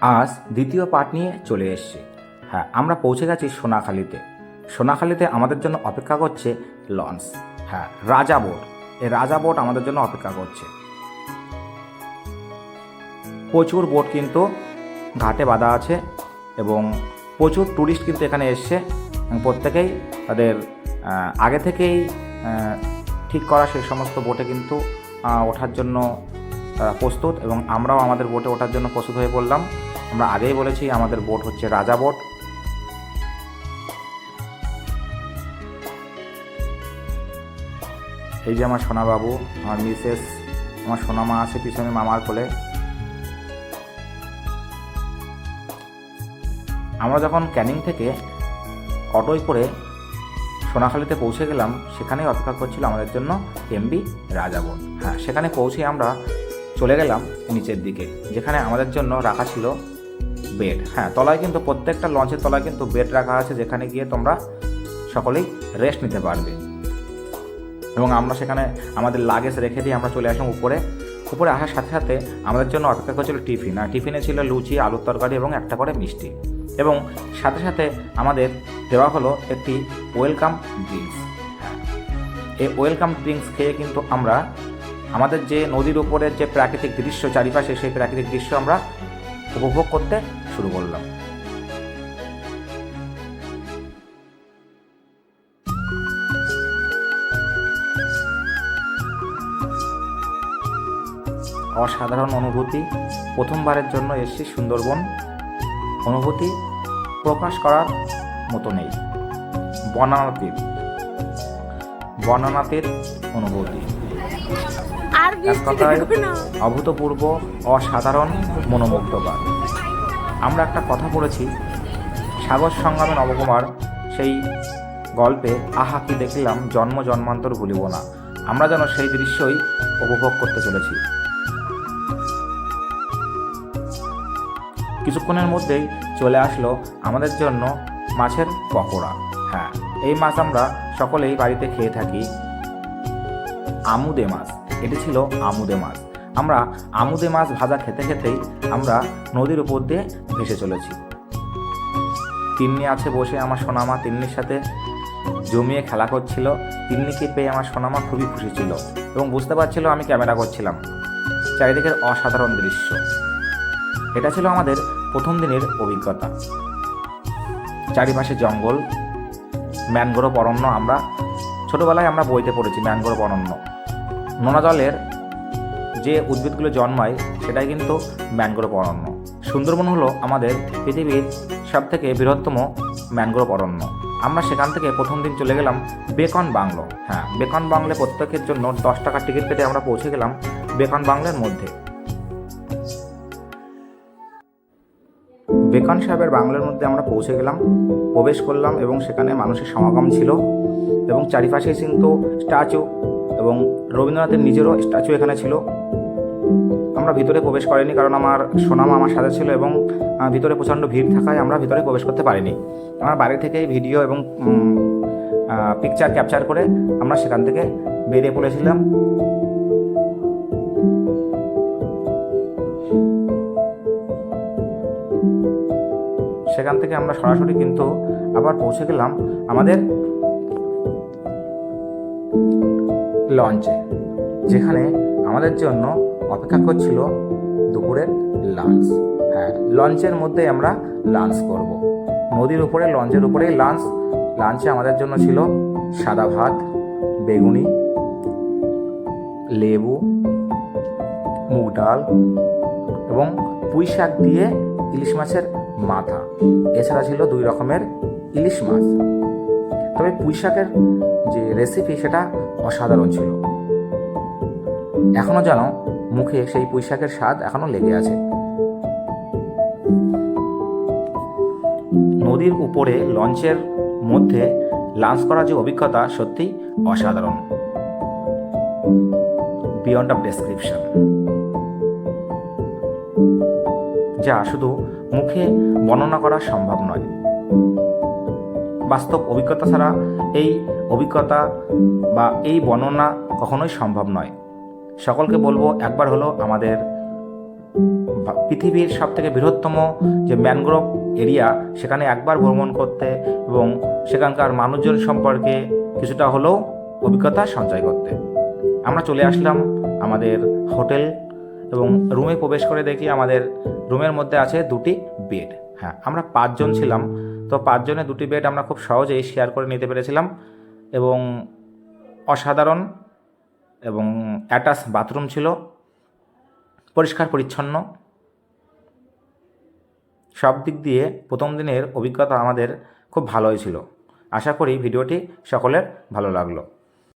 আজ দ্বিতীয় পার্ট নিয়ে চলে এসেছি। হ্যাঁ আমরা পৌঁছে গেছি সোনাখালিতে। সোনাখালিতে আমাদের জন্য অপেক্ষা করছে লঞ্চ। হ্যাঁ রাজা বোট। এই রাজা বোট আমাদের জন্য অপেক্ষা করছে। প্রচুর বোট কিন্তু ঘাটে বাঁধা আছে এবং প্রচুর ট্যুরিস্ট কিন্তু এখানে এসছে। প্রত্যেকেই তাদের আগে থেকেই ঠিক করা সেই সমস্ত বোটে কিন্তু ওঠার জন্য প্রস্তুত এবং আমরাও আমাদের বোটে ওঠার জন্য প্রস্তুত হয়ে পড়লাম। আমরা আগেই বলেছি আমাদের বোট হচ্ছে রাজা বোট। এই যে আমার সোনাবাবু, আমার মিসেস, আমার সোনামা আছে পিছনে মামার কোলে। আমরা যখন ক্যানিং থেকে অটোয় করে সোনাখালিতে পৌঁছে গেলাম, সেখানেই অপেক্ষা করছিল আমাদের জন্য এমবি রাজাবন হ্যাঁ সেখানে পৌঁছে আমরা চলে গেলাম নিচের দিকে, যেখানে আমাদের জন্য রাখা ছিল বেড হ্যাঁ তলায় কিন্তু প্রত্যেকটা লঞ্চের তলায় কিন্তু বেড রাখা আছে যেখানে গিয়ে তোমরা সকলেই রেস্ট নিতে পারবে। এবং আমরা সেখানে আমাদের লাগেজ রেখে দিয়ে আমরা চলে আসলাম উপরে। উপরে আসার সাথে সাথে আমাদের জন্য অপেক্ষা করছিল টিফিন। আর টিফিনে ছিল লুচি, আলুর তরকারি এবং একটা করে মিষ্টি। এবং সাথে সাথে আমাদের দেওয়া হলো একটি ওয়েলকাম ড্রিঙ্কস এই ওয়েলকাম ড্রিঙ্কস খেয়ে কিন্তু আমরা আমাদের যে নদীর উপরের যে প্রাকৃতিক দৃশ্য চারিপাশে সেই প্রাকৃতিক দৃশ্য আমরা উপভোগ করতে শুরু করলাম। অসাধারণ অনুভূতি, প্রথমবারের জন্য এসেছি সুন্দরবন। অনুভূতি প্রকাশ করার মতো নেই। বনানাতির বনানাতির অনুভূতি। আর এক কথায় অভূতপূর্ব অসাধারণ মনোমুগ্ধকর। আমরা একটা কথা পড়েছি সাগর সংগ্রামে নবকুমার সেই গল্পে আহা কি দেখলাম জন্ম জন্মান্তর ভুলিব না। আমরা যেন সেই দৃশ্যই উপভোগ করতে চলেছি। কিছুক্ষণের মধ্যেই চলে আসলো আমাদের জন্য মাছের পকোড়া। হ্যাঁ এই মাছ আমরা সকলেই বাড়িতে খেয়ে থাকি। আমুদে মাছ। এটি ছিল আমুদে মাছ। আমরা আমুদে মাছ ভাজা খেতে খেতেই আমরা নদীর উপর দিয়ে ভেসে চলেছি। তিন্নি আছে বসে আমার সোনামা তিন্নির সাথে জমিয়ে খেলা করছিল। তিন্নিকে পেয়ে আমার সোনামা খুবই খুশি ছিল এবং বুঝতে পারছিল আমি ক্যামেরা করছিলাম। চারিদিকের অসাধারণ দৃশ্য। এটা ছিল আমাদের প্রথম দিনের অভিজ্ঞতা। চারিপাশে জঙ্গল, ম্যানগ্রোভ অরণ্য আমরা, ছোটোবেলায় আমরা বইতে পড়েছি ম্যানগ্রোভ অরণ্য। নোনা জলের যে উদ্ভিদগুলো জন্মায়, সেটাই কিন্তু ম্যানগ্রোভ অরণ্য। সুন্দরবন হলো আমাদের পৃথিবীর সবথেকে বৃহত্তম ম্যানগ্রোভ অরণ্য। আমরা সেখান থেকে প্রথম দিন চলে গেলাম বেকন বাংলো। হ্যাঁ বেকন বাংলে প্রত্যেকের জন্য দশ টাকার টিকিট কেটে আমরা পৌঁছে গেলাম বেকন বাংলের মধ্যে। বেকন সাহেবের বাংলার মধ্যে আমরা পৌঁছে গেলাম, প্রবেশ করলাম এবং সেখানে মানুষের সমাগম ছিল এবং চারিপাশে কিন্তু স্ট্যাচু এবং রবীন্দ্রনাথের নিজেরও স্ট্যাচু এখানে ছিল। আমরা ভিতরে প্রবেশ করিনি কারণ আমার সোনামা আমার সাথে ছিল এবং ভিতরে প্রচণ্ড ভিড় থাকায় আমরা ভিতরে প্রবেশ করতে পারিনি। আমরা বাড়ি থেকেই ভিডিও এবং পিকচার ক্যাপচার করে আমরা সেখান থেকে বেরিয়ে পড়েছিলাম। সেখান থেকে আমরা সরাসরি কিন্তু আবার পৌঁছে গেলাম আমাদের লঞ্চে, যেখানে আমাদের জন্য অপেক্ষা করছিল দুপুরের লাঞ্চ হ্যাঁ লঞ্চের মধ্যে আমরা লাঞ্চ করব। নদীর উপরে, লঞ্চের উপরেই লাঞ্চ লাঞ্চে আমাদের জন্য ছিল সাদা ভাত, বেগুনি, লেবু, মুগ ডাল এবং পুঁই শাক দিয়ে ইলিশ মাছের মাথা। এছাড়া ছিল দুই রকমের ইলিশ মাছ। তবে পুঁই শাকের যে রেসিপি সেটা অসাধারণ ছিল। এখনও যেন মুখে সেই পুঁই শাকের স্বাদ এখনও লেগে আছে। নদীর উপরে লঞ্চের মধ্যে লাঞ্চ করার যে অভিজ্ঞতা সত্যি অসাধারণ। বিয়ন্ড অফ ডেসক্রিপশন যা শুধু মুখে বর্ণনা করা সম্ভব নয়। বাস্তব অভিজ্ঞতা ছাড়া এই অভিজ্ঞতা বা এই বর্ণনা কখনোই সম্ভব নয়। সকলকে বলব, একবার হলো আমাদের পৃথিবীর সবথেকে বৃহত্তম যে ম্যানগ্রোভ এরিয়া, সেখানে একবার ভ্রমণ করতে এবং সেখানকার মানুষজন সম্পর্কে কিছুটা হলেও অভিজ্ঞতা সঞ্চয় করতে। আমরা চলে আসলাম আমাদের হোটেল এবং রুমে প্রবেশ করে দেখি আমাদের রুমের মধ্যে আছে দুটি বেড। হ্যাঁ আমরা পাঁচজন ছিলাম। তো পাঁচজনে দুটি বেড আমরা খুব সহজেই শেয়ার করে নিতে পেরেছিলাম এবং অসাধারণ এবং অ্যাটাচ বাথরুম ছিল, পরিষ্কার পরিচ্ছন্ন। সব দিক দিয়ে প্রথম দিনের অভিজ্ঞতা আমাদের খুব ভালোই ছিল। আশা করি ভিডিওটি সকলের ভালো লাগল।